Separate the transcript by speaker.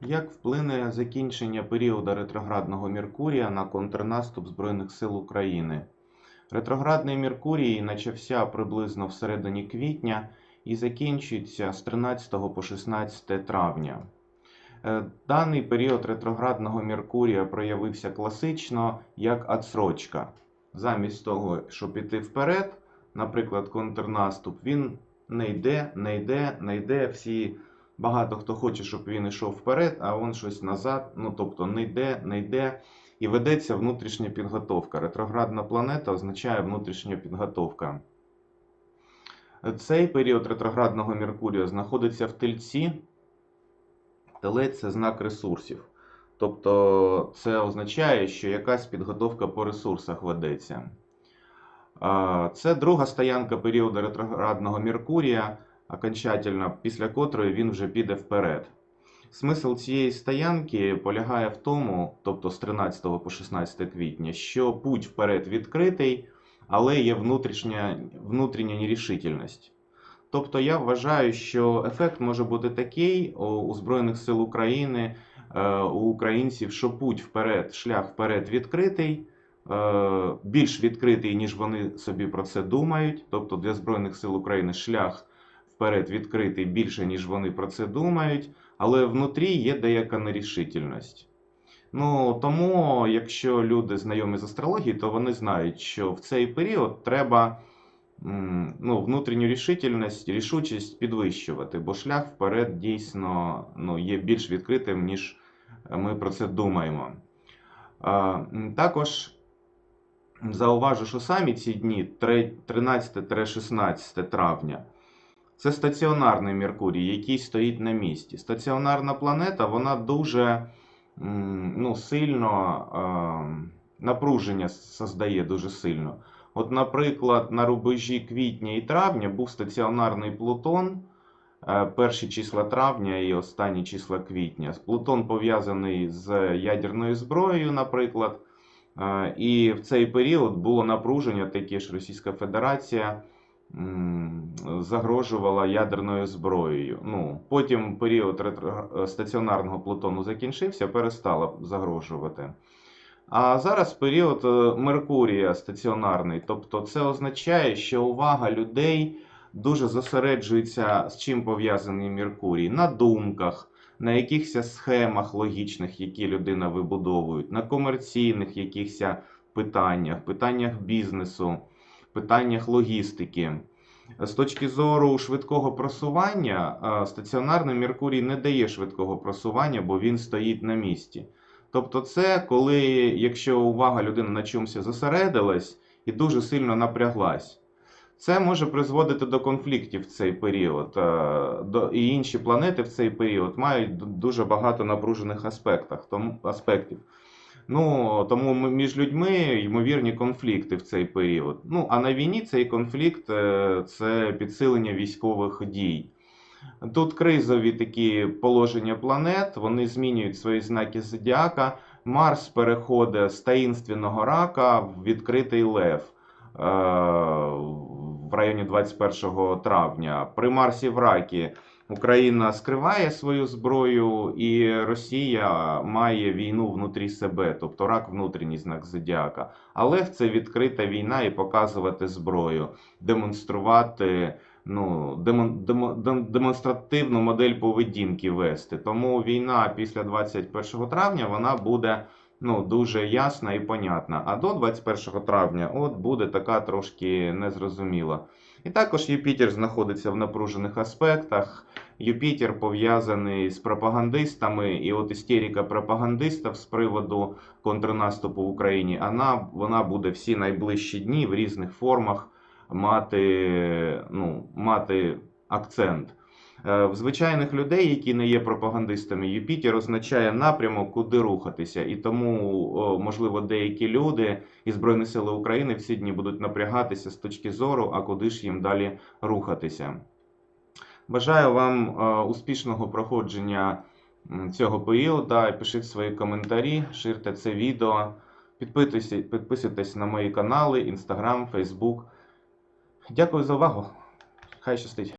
Speaker 1: Як вплине закінчення періоду ретроградного Меркурія на контрнаступ Збройних сил України? Ретроградний Меркурій почався приблизно в середині квітня і закінчується з 13 по 16 травня. Е, Даний період ретроградного Меркурія проявився класично як отсрочка. Замість того, щоб іти вперед, наприклад, контрнаступ, він не йде, не йде, не йде. Всі багато хто хоче, щоб він йшов вперед, а він щось назад, ну тобто не йде, не йде. І ведеться внутрішня підготовка. Ретроградна планета означає внутрішня підготовка. Цей період ретроградного Меркурія знаходиться в тельці. Телець це знак ресурсів. Тобто це означає, що якась підготовка по ресурсах ведеться. Це друга стоянка періоду ретроградного Меркурія, окончательно, після котрої він вже піде вперед. Смисл цієї стоянки полягає в тому, тобто з 13 по 16 квітня, що путь вперед відкритий, але є внутрішня, внутрішня нерішительність. Тобто я вважаю, що ефект може бути такий у Збройних сил України, е, у українців, що путь вперед, шлях вперед відкритий, е, більш відкритий, ніж вони собі про це думають. Тобто для Збройних сил України шлях вперед відкритий більше, ніж вони про це думають, але внутрі є деяка нерішительність. Ну, тому, якщо люди знайомі з астрологією, то вони знають, що в цей період треба ну, внутрішню рішительність, рішучість підвищувати, бо шлях вперед дійсно ну, є більш відкритим, ніж ми про це думаємо. Також зауважу, що самі ці дні 13-16 травня. Це стаціонарний Меркурій, який стоїть на місці. Стаціонарна планета, вона дуже ну, сильно напруження создає дуже сильно. От, наприклад, на рубежі квітня і травня був стаціонарний Плутон. е, Перші числа травня і останні числа квітня. Плутон пов'язаний з ядерною зброєю, наприклад. Е, І в цей період було напруження, таке ж Російська Федерація загрожувала ядерною зброєю. Ну, потім період ретро- стаціонарного Плутону закінчився, перестала загрожувати. А зараз період е, Меркурія стаціонарний. Тобто це означає, що увага людей дуже зосереджується, з чим пов'язаний Меркурій, на думках, на якихось схемах логічних, які людина вибудовує, на комерційних якихось питаннях, питаннях бізнесу, питаннях логістики. З точки зору швидкого просування, е, стаціонарний Меркурій не дає швидкого просування, бо він стоїть на місці. Тобто, це коли, якщо увага людини на чомусь зосередилась і дуже сильно напряглась, це може призводити до конфліктів в цей період. Е, І інші планети в цей період мають дуже багато напружених аспектів. Ну, тому між людьми ймовірні конфлікти в цей період. Ну, а на війні цей конфлікт е, це підсилення військових дій. Тут кризові такі положення планет, вони змінюють свої знаки зодіака. Марс переходить з таїнственного рака в відкритий лев е, в районі 21 травня. При Марсі в ракі Україна скриває свою зброю, і Росія має війну внутрі себе, тобто рак внутрішній знак зодіака. А лев це відкрита війна і показувати зброю, демонструвати ну, демон, демо, дем- демонстративну модель поведінки вести. Тому війна після 21 травня вона буде ну, дуже ясна і понятна. А до 21 травня от буде така трошки незрозуміла. І також Юпітер знаходиться в напружених аспектах. Юпітер пов'язаний з пропагандистами, і от істерика пропагандистів з приводу контрнаступу в Україні, вона, вона буде всі найближчі дні в різних формах мати, ну, мати акцент. Е, В звичайних людей, які не є пропагандистами, Юпітер означає напрямок, куди рухатися. І тому, можливо, деякі люди і Збройні Сили України всі дні будуть напрягатися з точки зору, а куди ж їм далі рухатися. Бажаю вам е, успішного проходження цього періоду. Пишіть свої коментарі, ширте це відео. Підписуйтесь, на мої канали, Instagram, Facebook. Дякую за увагу. Хай щастить.